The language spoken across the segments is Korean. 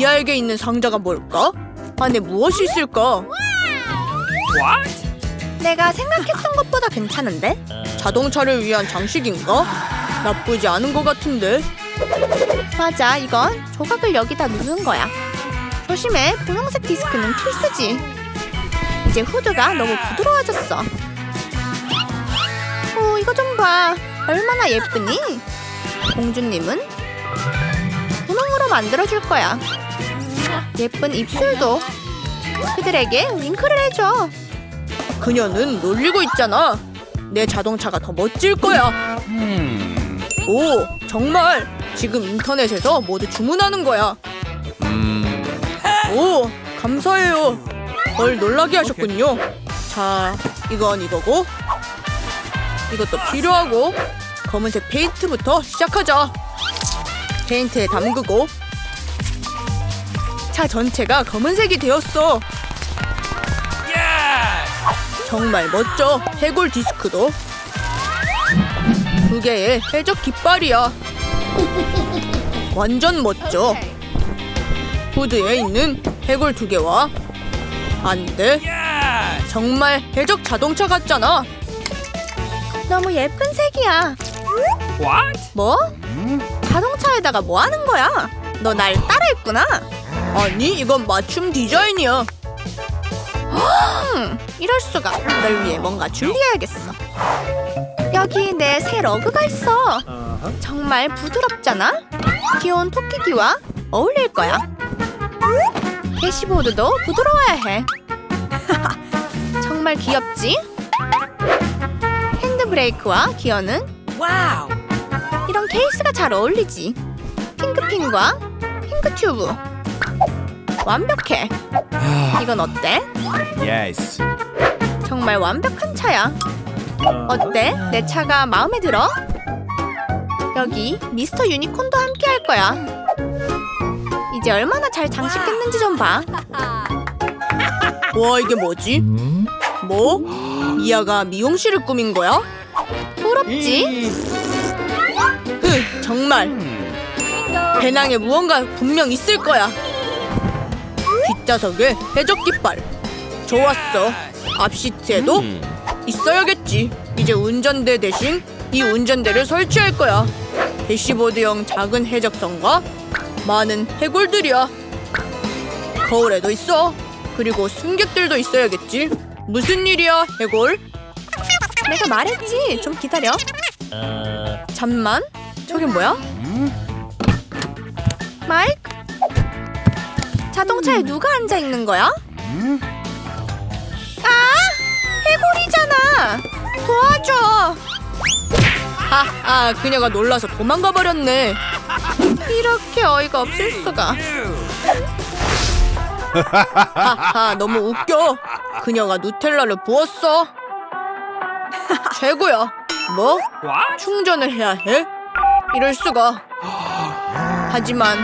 이아에게 있는 상자가 뭘까? 안에 무엇이 있을까? 내가 생각했던 것보다 괜찮은데? 자동차를 위한 장식인가? 나쁘지 않은 것 같은데. 맞아, 이건 조각을 여기다 누른 거야. 조심해, 분홍색 디스크는 필수지. 이제 후드가 너무 부드러워졌어. 오, 이거 좀 봐. 얼마나 예쁘니? 공주님은 만들어줄 거야. 예쁜 입술도 그들에게 윙크를 해줘. 그녀는 놀리고 있잖아. 내 자동차가 더 멋질 거야. 오, 정말. 지금 인터넷에서 모두 주문하는 거야. 오, 감사해요. 널 놀라게 하셨군요. 자, 이건 이거고. 이것도 필요하고. 검은색 페인트부터 시작하자. 페인트에 담그고. 차 전체가 검은색이 되었어. 정말 멋져. 해골 디스크도. 두 개의 해적 깃발이야. 완전 멋져. 후드에 있는 해골 두 개와 안 돼. 정말 해적 자동차 같잖아. 너무 예쁜 색이야. 뭐? 자동차에다가 뭐 하는 거야? 너 날 따라했구나. 아니, 이건 맞춤 디자인이야. 음, 이럴 수가. 널 위해 뭔가 준비해야겠어. 여기 내 새 러그가 있어. 정말 부드럽잖아. 귀여운 토끼기와 어울릴 거야. 대시보드도 부드러워야 해. 정말 귀엽지? 핸드브레이크와 기어는 이런 케이스가 잘 어울리지. 핑크핀과 핑크 튜브. 완벽해. 이건 어때? Yes. 정말 완벽한 차야. 어때? 내 차가 마음에 들어? 여기 미스터 유니콘도 함께 할 거야. 이제 얼마나 잘 장식했는지 좀 봐. 와, 이게 뭐지? 뭐? 이아가 미용실을 꾸민 거야? 부럽지? 흐, 정말. 배낭에 무언가 분명 있을 거야. 뒷좌석에 해적 깃발. 좋았어. 앞 시트에도 있어야겠지. 이제 운전대 대신 이 운전대를 설치할 거야. 대시보드형 작은 해적선과 많은 해골들이야. 거울에도 있어. 그리고 승객들도 있어야겠지. 무슨 일이야, 해골? 내가 말했지. 좀 기다려. 잠만. 저긴 뭐야? 마이크? 자동차에 누가 앉아 있는 거야? 아! 해골이잖아. 도와줘. 아, 아, 그녀가 놀라서 도망가 버렸네. 이렇게 어이가 없을 수가. 하하, 너무 웃겨. 그녀가 누텔라를 부었어. 최고야. 뭐? 충전을 해야 해? 이럴 수가. 하지만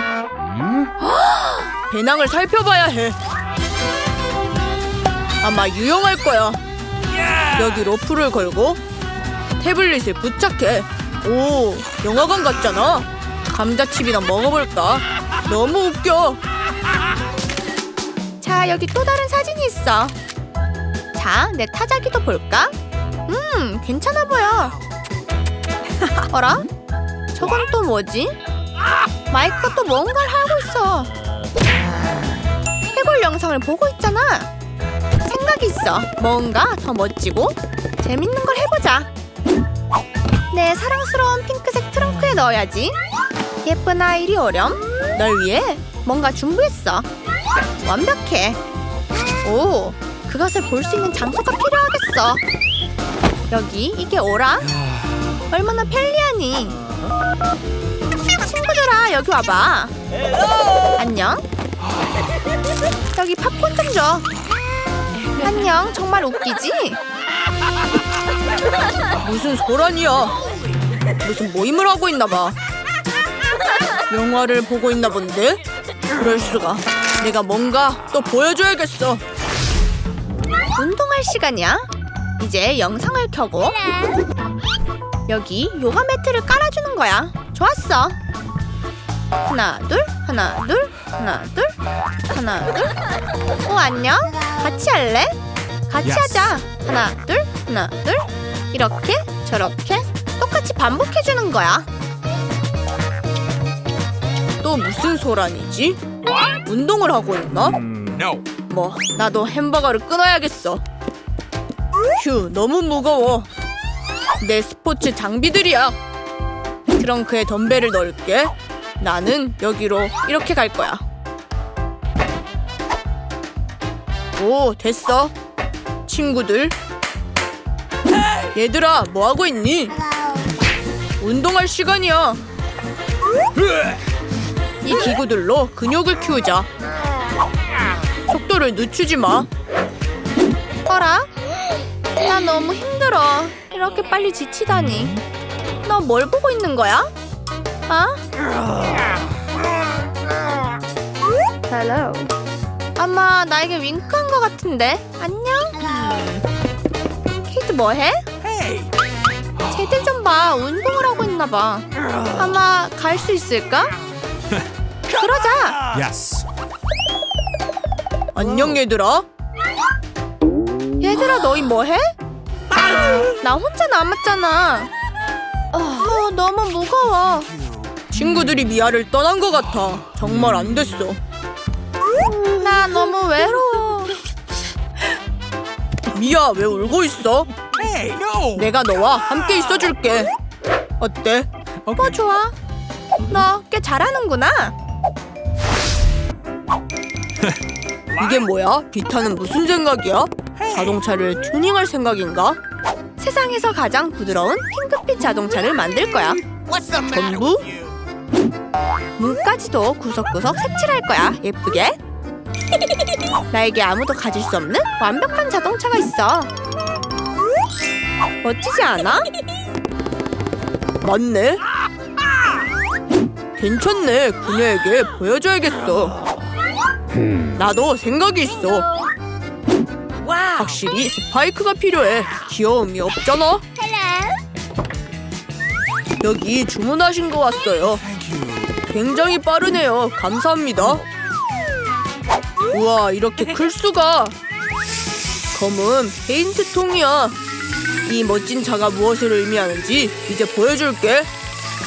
배낭을 살펴봐야 해. 아마 유용할 거야. 여기 로프를 걸고 태블릿을 부착해. 오, 영화관 같잖아. 감자칩이나 먹어볼까? 너무 웃겨. 자, 여기 또 다른 사진이 있어. 자, 내 타자기도 볼까? 음, 괜찮아 보여. 어라? 저건 또 뭐지? 마이크가 또 뭔가를 하고 있어. 해골 영상을 보고 있잖아. 생각이 있어. 뭔가 더 멋지고 재밌는 걸 해보자. 내 사랑스러운 핑크색 트렁크에 넣어야지. 예쁜 아이리 오렴. 널 위해 뭔가 준비했어. 완벽해. 오, 그것을 볼 수 있는 장소가 필요하겠어. 여기 이게 오라? 얼마나 편리하니? 친구들아 여기 와봐. 안녕. 여기 팝콘 좀 줘. 안녕 정말 웃기지? 무슨 소란이야? 무슨 모임을 하고 있나 봐. 영화를 보고 있나 본데? 그럴 수가. 내가 뭔가 또 보여줘야겠어. 운동할 시간이야. 이제 영상을 켜고 여기 요가 매트를 깔아주는 거야. 좋았어. 하나 둘 하나 둘 하나, 둘, 하나, 둘. 어, 안녕? 같이 할래? 같이 Yes. 하자. 하나, 둘, 하나, 둘. 이렇게, 저렇게 똑같이 반복해 주는 거야. 또 무슨 소란이지? 운동을 하고 있나? No. 뭐 나도 햄버거를 끊어야겠어. 휴 너무 무거워. 내 스포츠 장비들이야. 트렁크에 덤벨을 넣을게. 나는 여기로 이렇게 갈 거야. 오 됐어. 친구들. 얘들아 뭐 하고 있니? 운동할 시간이야. 이 기구들로 근육을 키우자. 속도를 늦추지 마. 어라? 나 너무 힘들어. 이렇게 빨리 지치다니. 너 뭘 보고 있는 거야? 아? Hello. 아마 나에게 윙크한 것 같은데. 안녕? 케이트 뭐해? Hey. 쟤들 좀 봐. 운동을 하고 있나 봐. 아마 갈 수 있을까? 그러자. Yes. 안녕 얘들아. 얘들아 너희 뭐해? 나 혼자 남았잖아. 어, 너무 무거워. 친구들이 미아를 떠난 것 같아. 정말 안 됐어. 나 너무 외로워. 미아 왜 울고 있어? 내가 너와 함께 있어줄게. 어때? 뭐 좋아? 너 꽤 잘하는구나. 이게 뭐야? 비타는 무슨 생각이야? 자동차를 튜닝할 생각인가? 세상에서 가장 부드러운 핑크빛 자동차를 만들 거야. 전부? 문까지도 구석구석 색칠할 거야. 예쁘게. 나에게 아무도 가질 수 없는 완벽한 자동차가 있어. 멋지지 않아? 맞네. 괜찮네. 그녀에게 보여줘야겠어. 나도 생각이 있어. 확실히 스파이크가 필요해. 귀여움이 없잖아. 여기 주문하신 거 왔어요. 굉장히 빠르네요. 감사합니다. 우와, 이렇게 클 수가. 검은 페인트 통이야. 이 멋진 차가 무엇을 의미하는지 이제 보여줄게.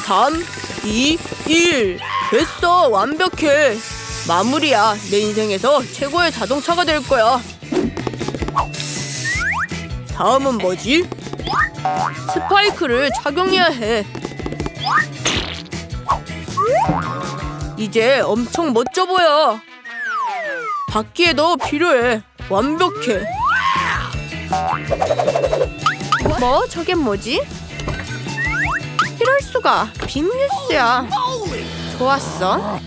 3, 2, 1. 됐어. 완벽해. 마무리야. 내 인생에서 최고의 자동차가 될 거야. 다음은 뭐지? 스파이크를 착용해야 해. 이제 엄청 멋져 보여. 바퀴에도 필요해. 완벽해. 뭐? 저게 뭐지? 이럴 수가. 빅뉴스야. 좋았어.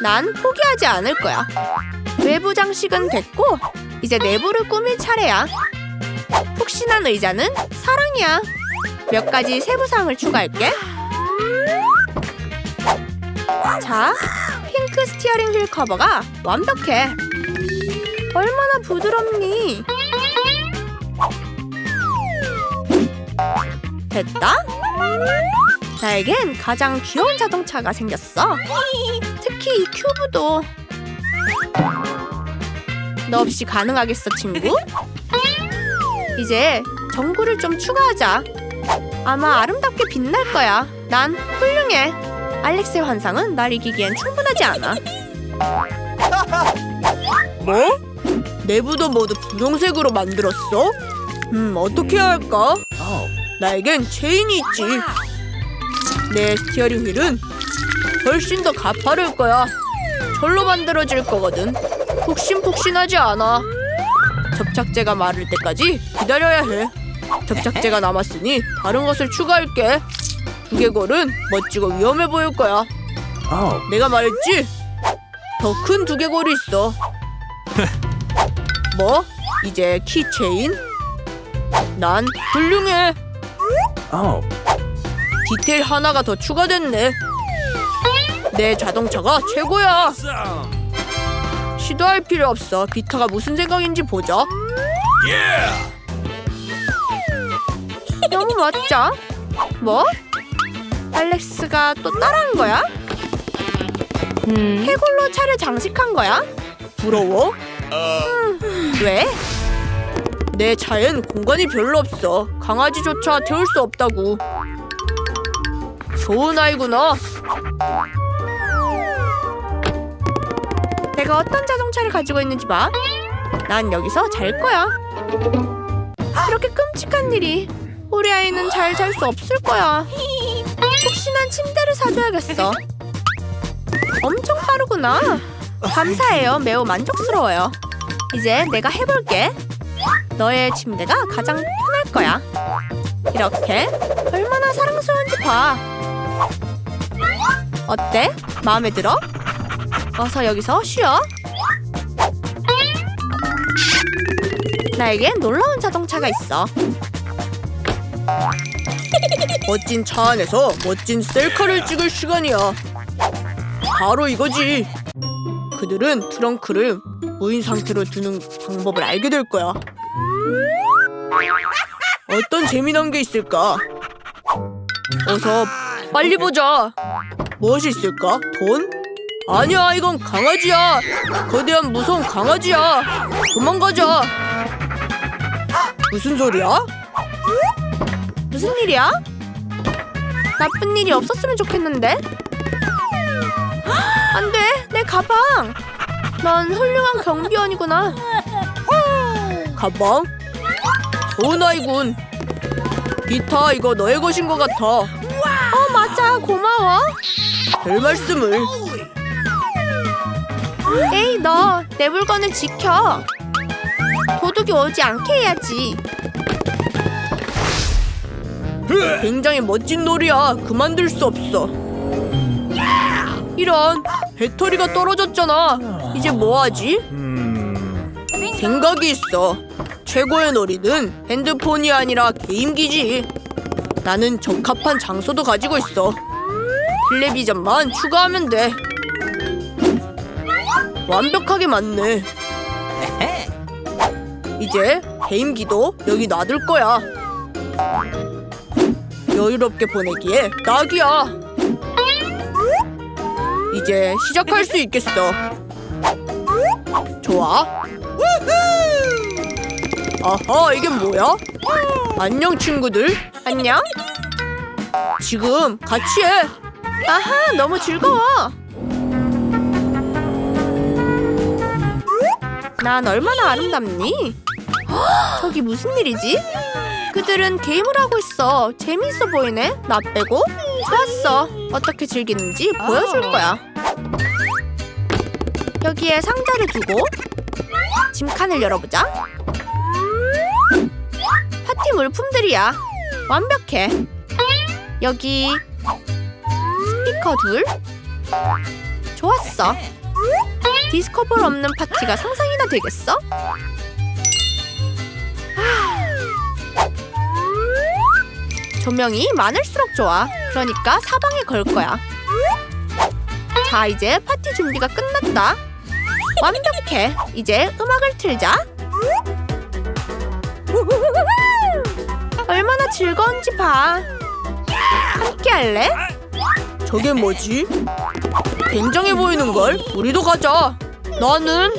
난 포기하지 않을 거야. 외부 장식은 됐고 이제 내부를 꾸밀 차례야. 푹신한 의자는 사랑이야. 몇 가지 세부 사항을 추가할게. 자, 핑크 스티어링 휠 커버가 완벽해. 얼마나 부드럽니? 됐다. 나에겐 가장 귀여운 자동차가 생겼어. 특히 이 큐브도. 너 없이 가능하겠어, 친구? 이제 전구를 좀 추가하자. 아마 아름답게 빛날 거야. 난 훌륭해. 알렉스의 환상은 날 이기기엔 충분하지 않아. 뭐? 내부도 모두 분홍색으로 만들었어? 음, 어떻게 해야 할까? 나에겐 체인이 있지. 내 스티어링 휠은 훨씬 더 가파를 거야. 절로 만들어질 거거든. 푹신푹신하지 않아. 접착제가 마를 때까지 기다려야 해. 접착제가 남았으니 다른 것을 추가할게. 두개골은 멋지고 위험해 보일 거야. 내가 말했지? 더 큰 두개골이 있어. 뭐? 이제 키체인? 난 훌륭해. 디테일 하나가 더 추가됐네. 내 자동차가 최고야. 시도할 필요 없어. 비타가 무슨 생각인지 보자. 너무 멋져. 뭐? 알렉스가 또 따라한 거야? 해골로 차를 장식한 거야? 부러워? 왜? 내 차엔 공간이 별로 없어. 강아지조차 태울 수 없다고. 좋은 아이구나. 내가 어떤 자동차를 가지고 있는지 봐. 난 여기서 잘 거야. 이렇게 끔찍한 일이 우리 아이는 잘 잘 수 없을 거야. 혹시난 침대를 사줘야겠어. 엄청 빠르구나. 감사해요. 매우 만족스러워요. 이제 내가 해볼게. 너의 침대가 가장 편할 거야. 이렇게 얼마나 사랑스러운지 봐. 어때? 마음에 들어? 어서 여기서 쉬어. 나에겐 놀라운 자동차가 있어. 멋진 차 안에서 멋진 셀카를 찍을 시간이야. 바로 이거지. 그들은 트렁크를 무인 상태로 두는 방법을 알게 될 거야. 어떤 재미난 게 있을까? 어서 빨리 보자. 무엇이 있을까? 돈? 아니야, 이건 강아지야. 거대한 무서운 강아지야. 도망가자. 무슨 소리야? 무슨 일이야? 나쁜 일이 없었으면 좋겠는데. 안 돼, 내 가방. 넌 훌륭한 경비원이구나. 가방? 좋은 아이군. 기타 이거 너의 것인 것 같아. 어, 맞아, 고마워. 별 말씀을. 에이, 너 내 물건을 지켜. 도둑이 오지 않게 해야지. 굉장히 멋진 놀이야. 그만둘 수 없어. 이런 배터리가 떨어졌잖아. 이제 뭐 하지? 생각이 있어. 최고의 놀이는 핸드폰이 아니라 게임기지. 나는 적합한 장소도 가지고 있어. 텔레비전만 추가하면 돼. 완벽하게 맞네. 이제 게임기도 여기 놔둘 거야. 여유롭게 보내기에 딱이야. 이제 시작할 수 있겠어. 좋아. 아하, 이게 뭐야? 안녕 친구들. 안녕. 지금 같이 해. 아하, 너무 즐거워. 난 얼마나 아름답니? 헉, 저기 무슨 일이지? 그들은 게임을 하고 있어. 재미있어 보이네. 나 빼고. 좋았어. 어떻게 즐기는지 보여줄 거야. 여기에 상자를 두고 짐칸을 열어보자. 파티 물품들이야. 완벽해. 여기 스피커 둘. 좋았어. 디스코볼 없는 파티가 상상이나 되겠어? 조명이 많을수록 좋아. 그러니까 사방에 걸 거야. 자, 이제 파티 준비가 끝났다. 완벽해. 이제 음악을 틀자. 얼마나 즐거운지 봐. 함께 할래? 저게 뭐지? 굉장해 보이는 걸. 우리도 가자. 나는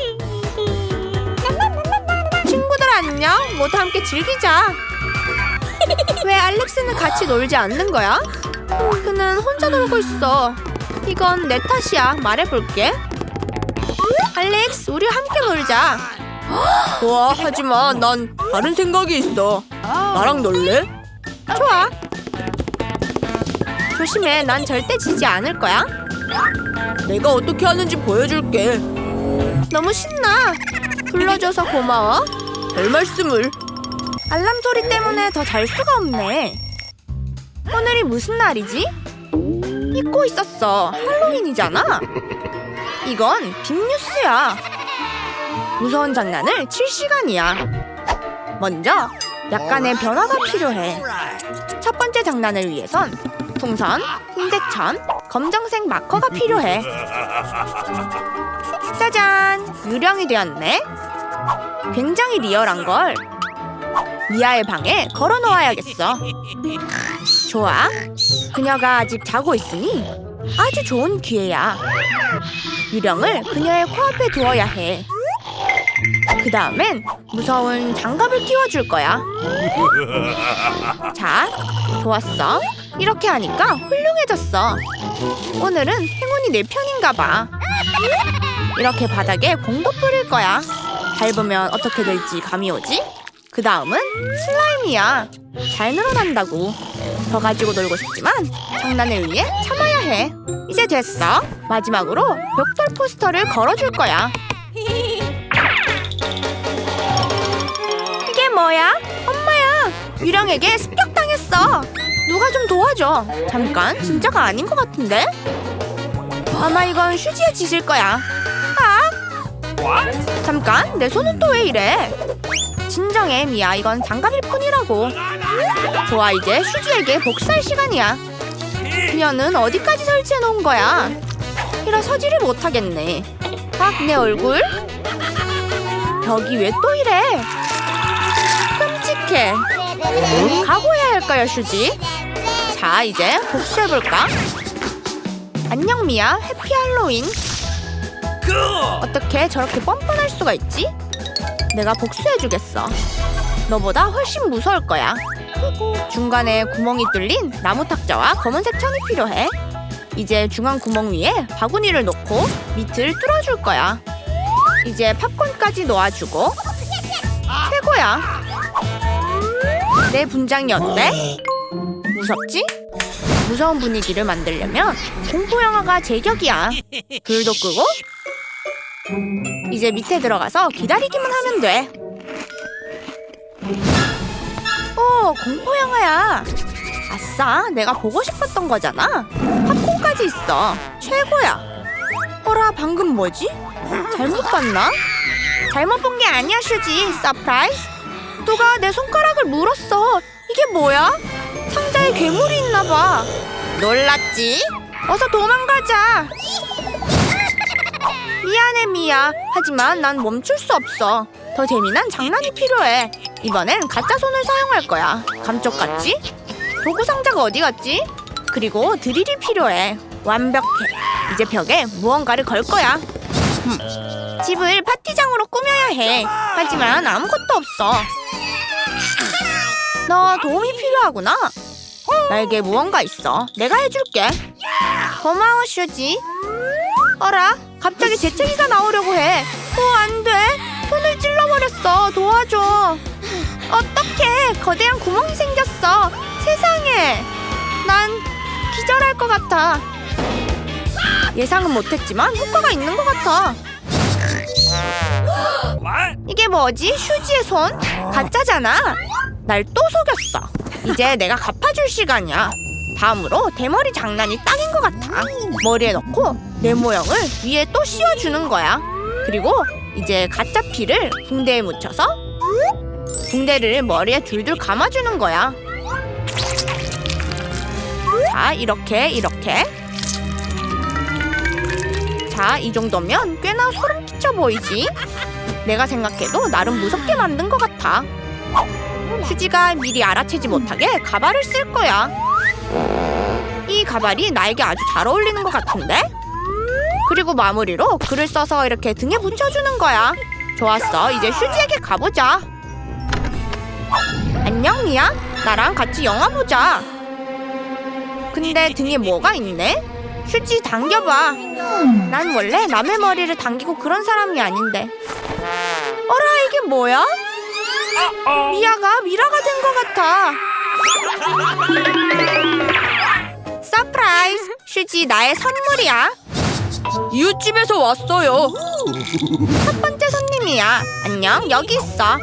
친구들 안녕. 모두 함께 즐기자. 왜 알렉스는 같이 놀지 않는 거야? 그는 혼자 놀고 있어. 이건 내 탓이야. 말해볼게. 알렉스, 우리 함께 놀자. 좋아. 하지만 난 다른 생각이 있어. 나랑 놀래? 좋아. 조심해. 난 절대 지지 않을 거야. 내가 어떻게 하는지 보여줄게. 너무 신나. 불러줘서 고마워. 별 말씀을. 알람 소리 때문에 더 잘 수가 없네. 오늘이 무슨 날이지? 잊고 있었어. 할로윈이잖아. 이건 빅뉴스야. 무서운 장난을 칠 시간이야. 먼저 약간의 변화가 필요해. 첫 번째 장난을 위해선 풍선, 흰색 천, 검정색 마커가 필요해. 짜잔! 유령이 되었네. 굉장히 리얼한 걸. 미아의 방에 걸어 놓아야겠어. 좋아. 그녀가 아직 자고 있으니 아주 좋은 기회야. 유령을 그녀의 코앞에 두어야 해. 그 다음엔 무서운 장갑을 끼워줄 거야. 자, 좋았어. 이렇게 하니까 훌륭해졌어. 오늘은 행운이 내 편인가 봐. 이렇게 바닥에 공도 뿌릴 거야. 밟으면 어떻게 될지 감이 오지? 그 다음은 슬라임이야. 잘 늘어난다고. 더 가지고 놀고 싶지만 장난을 위해 참아야 해. 이제 됐어. 마지막으로 벽돌 포스터를 걸어줄 거야. 이게 뭐야? 엄마야! 유령에게 습격당했어. 누가 좀 도와줘. 잠깐, 진짜가 아닌 것 같은데? 아마 이건 휴지에 지질 거야. 아! 잠깐, 내 손은 또 왜 이래? 진정해, 미야. 이건 장갑일 뿐이라고. 좋아, 이제 휴지에게 복수할 시간이야. 그녀는 어디까지 설치해 놓은 거야? 이라 서지를 못하겠네. 아, 내 얼굴? 벽이 왜 또 이래? 끔찍해. 각오해야 할 거야, 슈지. 자, 이제 복수해볼까? 안녕, 미야. 해피 할로윈. 어떻게 저렇게 뻔뻔할 수가 있지? 내가 복수해주겠어. 너보다 훨씬 무서울 거야. 중간에 구멍이 뚫린 나무 탁자와 검은색 천이 필요해. 이제 중앙 구멍 위에 바구니를 놓고 밑을 뚫어줄 거야. 이제 팝콘까지 놓아주고 최고야. 내 분장이 어때? 무섭지? 무서운 분위기를 만들려면 공포 영화가 제격이야. 불도 끄고 이제 밑에 들어가서 기다리기만 하면 돼. 오, 공포 영화야. 아싸, 내가 보고 싶었던 거잖아. 팝콘까지 있어. 최고야. 어라, 방금 뭐지? 잘못 봤나? 잘못 본 게 아니야, 슈지. 서프라이즈. 누가 내 손가락을 물었어. 이게 뭐야? 상자에 괴물이 있나 봐. 놀랐지? 어서 도망가자. 미안해 미야. 하지만 난 멈출 수 없어. 더 재미난 장난이 필요해. 이번엔 가짜 손을 사용할 거야. 감쪽같지? 도구 상자가 어디 갔지? 그리고 드릴이 필요해. 완벽해. 이제 벽에 무언가를 걸 거야. 흠. 집을 파티장으로 꾸며야 해. 하지만 아무것도 없어. 너 도움이 필요하구나. 나에게 무언가 있어. 내가 해줄게. 고마워 슈지. 어라, 갑자기 재채기가 나오려고 해. 어, 안 돼. 손을 찔러버렸어. 도와줘. 어떡해. 거대한 구멍이 생겼어. 세상에. 난 기절할 것 같아. 예상은 못했지만 효과가 있는 것 같아. 이게 뭐지? 휴지의 손? 가짜잖아. 날 또 속였어. 이제 내가 갚아줄 시간이야. 다음으로 대머리 장난이 딱인 것 같아. 머리에 넣고 내 모형을 위에 또 씌워주는 거야. 그리고 이제 가짜 피를 붕대에 묻혀서 붕대를 머리에 둘둘 감아주는 거야. 자, 이렇게 이렇게. 자, 이 정도면 꽤나 소름 끼쳐 보이지? 내가 생각해도 나름 무섭게 만든 것 같아. 휴지가 미리 알아채지 못하게 가발을 쓸 거야. 이 가발이 나에게 아주 잘 어울리는 것 같은데? 그리고 마무리로 글을 써서 이렇게 등에 붙여주는 거야. 좋았어. 이제 휴지에게 가보자. 안녕, 미야. 나랑 같이 영화 보자. 근데 등에 뭐가 있네? 휴지 당겨봐. 난 원래 남의 머리를 당기고 그런 사람이 아닌데. 어라, 이게 뭐야? 미아가 미라가 된 것 같아. 서프라이즈! 휴지 나의 선물이야. 이웃집에서 왔어요. 첫 번째 손님이야. 안녕, 여기 있어.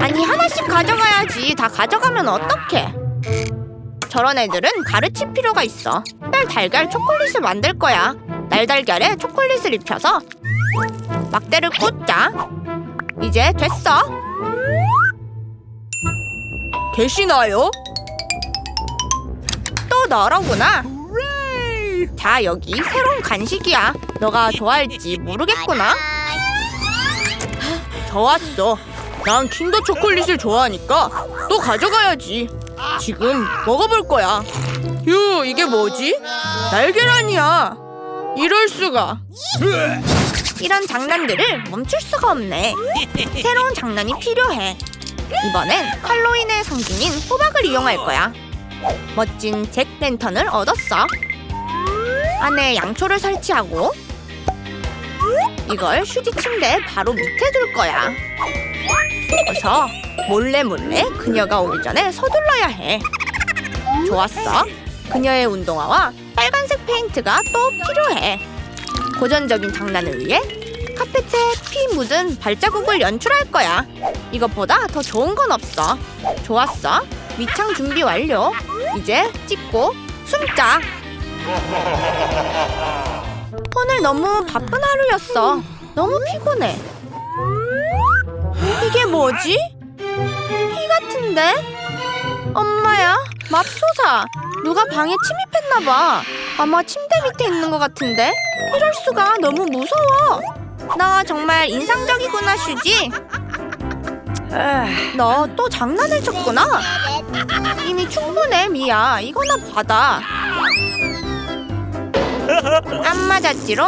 아니, 하나씩 가져가야지. 다 가져가면 어떡해. 저런 애들은 가르칠 필요가 있어. 딸 달걀 초콜릿을 만들 거야. 날달걀에 초콜릿을 입혀서 막대를 꽂자. 이제 됐어. 계시나요? 또 너로구나. 자, 여기 새로운 간식이야. 너가 좋아할지 모르겠구나. 좋았어. 난 킨더 초콜릿을 좋아하니까 또 가져가야지. 지금 먹어볼 거야. 휴, 이게 뭐지? 날계란이야. 이럴 수가. 이런 장난들을 멈출 수가 없네. 새로운 장난이 필요해. 이번엔 할로윈의 상징인 호박을 이용할 거야. 멋진 잭 랜턴을 얻었어. 안에 양초를 설치하고 이걸 휴지 침대 바로 밑에 둘 거야. 그래서 몰래 몰래 그녀가 오기 전에 서둘러야 해. 좋았어. 그녀의 운동화와 빨간색 페인트가 또 필요해. 고전적인 장난을 위해 카펫에 피 묻은 발자국을 연출할 거야. 이것보다 더 좋은 건 없어. 좋았어. 밑창 준비 완료. 이제 찍고 숨자. 오늘 너무 바쁜 하루였어. 너무 피곤해. 이게 뭐지? 피 같은데? 엄마야, 맙소사. 누가 방에 침입했나 봐. 아마 침대 밑에 있는 것 같은데? 이럴 수가 너무 무서워. 너 정말 인상적이구나, 슈지. 너 또 장난을 쳤구나. 이미 충분해, 미야. 이거나 받아. 안 맞았지롱.